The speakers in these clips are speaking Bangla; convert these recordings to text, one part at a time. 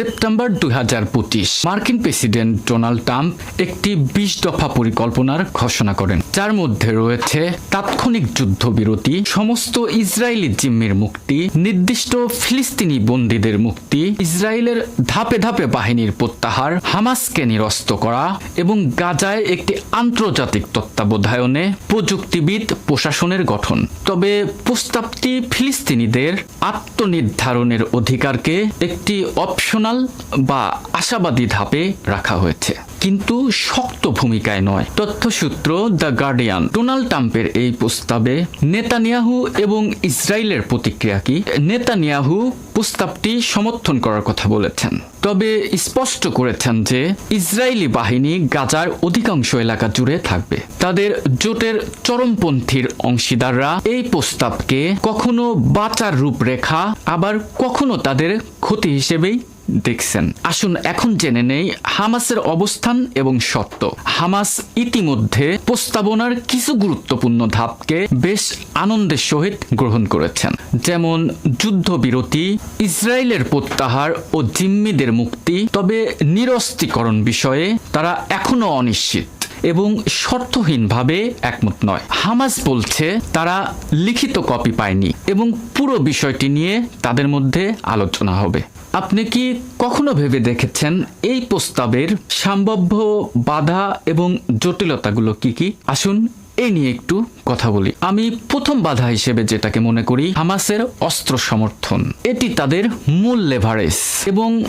সেপ্টেম্বর দুই হাজার পঁচিশ, মার্কিন প্রেসিডেন্ট ডোনাল্ড ট্রাম্প একটি বিশ দফা পরিকল্পনার ঘোষণা করেন, যার মধ্যে রয়েছে তাৎক্ষণিক যুদ্ধবিরতি, সমস্ত ইসরায়েলি জিম্মির মুক্তি, নির্দিষ্ট ফিলিস্তিনি বন্দীদের মুক্তি, ইসরায়েলের ধাপে ধাপে বাহিনীর প্রত্যাহার, হামাসকে নিরস্ত করা এবং গাজায় একটি আন্তর্জাতিক তত্ত্বাবধায়নে প্রযুক্তিবিদ প্রশাসনের গঠন। তবে প্রস্তাবটি ফিলিস্তিনিদের আত্মনির্ধারণের অধিকারকে একটি অপশনাল বা আশাবাদী ধাপে রাখা হয়েছে। কিন্তু শক্ত ভূমিকায় নয়। তথ্যসূত্র দ্য গার্ডিয়ান ডোনাল্ড ট্রাম্পের এই প্রস্তাবে নেতানিয়াহু এবং ইসরায়েলের প্রতিক্রিয়া কি? নেতানিয়াহু প্রস্তাবটি সমর্থন করার কথা বলেছেন। তবে স্পষ্ট করেছেন যে ইসরায়েলি বাহিনী গাজার অধিকাংশ এলাকা জুড়ে থাকবে। তাদের জোটের চরমপন্থীর অংশীদাররা এই প্রস্তাবকে কখনো বাঁচার রূপরেখা, আবার কখনো তাদের ক্ষতি হিসেবেই দেখছেন। আসুন এখন জেনে নেই হামাসের অবস্থান এবং শর্ত। হামাস ইতিমধ্যে প্রস্তাবনার কিছু গুরুত্বপূর্ণ ধাপকে বেশ আনন্দের সহিত গ্রহণ করেছেন। যেমন যুদ্ধবিরতি, ইসরায়েলের প্রত্যাহার ও জিম্মিদের মুক্তি, তবে নিরস্ত্রীকরণ বিষয়ে তারা এখনও অনিশ্চিত এবং শর্তহীনভাবে একমত নয়। হামাস বলছে, তারা লিখিত কপি পায়নি এবং পুরো বিষয়টি নিয়ে তাদের মধ্যে আলোচনা হবে। আপনি কি কখনো ভেবে দেখেছেন এই প্রস্তাবের সম্ভাব্য বাধা এবং জটিলতাগুলো কি কি? আসুন এই নিয়ে একটু কথা বলি। আমি প্রথম বাধা হিসেবে যেটাকে মনে করি হামাসের অস্ত্র সমর্থন। এটি তাদের মূল লেভারেজ এবং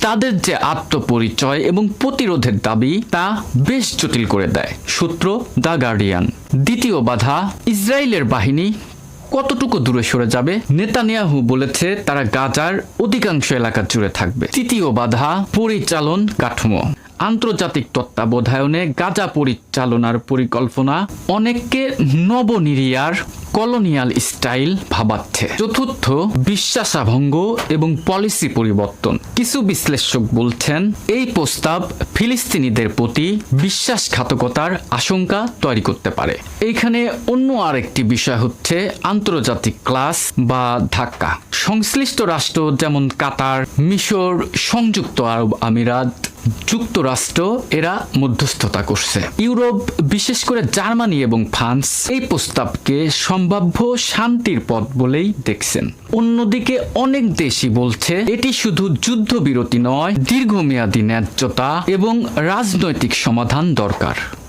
তাদের যে আত্মপরিচয় এবং প্রতিরোধের দাবি তা বেশ জটিল করে দেয়। সূত্র দ্য গার্ডিয়ান। দ্বিতীয় বাধা ইসরায়েলের বাহিনী কতটুকু দূরে সরে যাবে? নেতানিয়াহু বলেছে, তারা গাজার অধিকাংশ এলাকা জুড়ে থাকবে। তৃতীয় বাধা, পরিচালন কাঠামো। আন্তর্জাতিক তত্ত্বাবধায়নে গাজা পরিচালনার পরিকল্পনা অনেককে নবনিরিয়ার কলোনিয়াল স্টাইল ভাবাচ্ছে। চতুর্থ, বিশ্বাসাভঙ্গ এবং পলিসি পরিবর্তন। কিছু বিশ্লেষক বলছেন, এই প্রস্তাব ফিলিস্তিনিদের প্রতি বিশ্বাসঘাতকতার আশঙ্কা তৈরি করতে পারে। এইখানে অন্য আরেকটি বিষয় হচ্ছে আন্তর্জাতিক ক্লাস বা ধাক্কা। সংশ্লিষ্ট রাষ্ট্র যেমন কাতার, মিশর, সংযুক্ত আরব আমিরাত যুক্তরাষ্ট্র এরা মধ্যস্থতা করছে। ইউরোপ, বিশেষ করে জার্মানি এবং ফ্রান্স এই প্রস্তাবকে সম্ভাব্য শান্তির পথ বলেই দেখছেন। অন্যদিকে অনেক দেশই বলছে, এটি শুধু যুদ্ধবিরতি নয়, দীর্ঘমেয়াদী ন্যায্যতা এবং রাজনৈতিক সমাধান দরকার।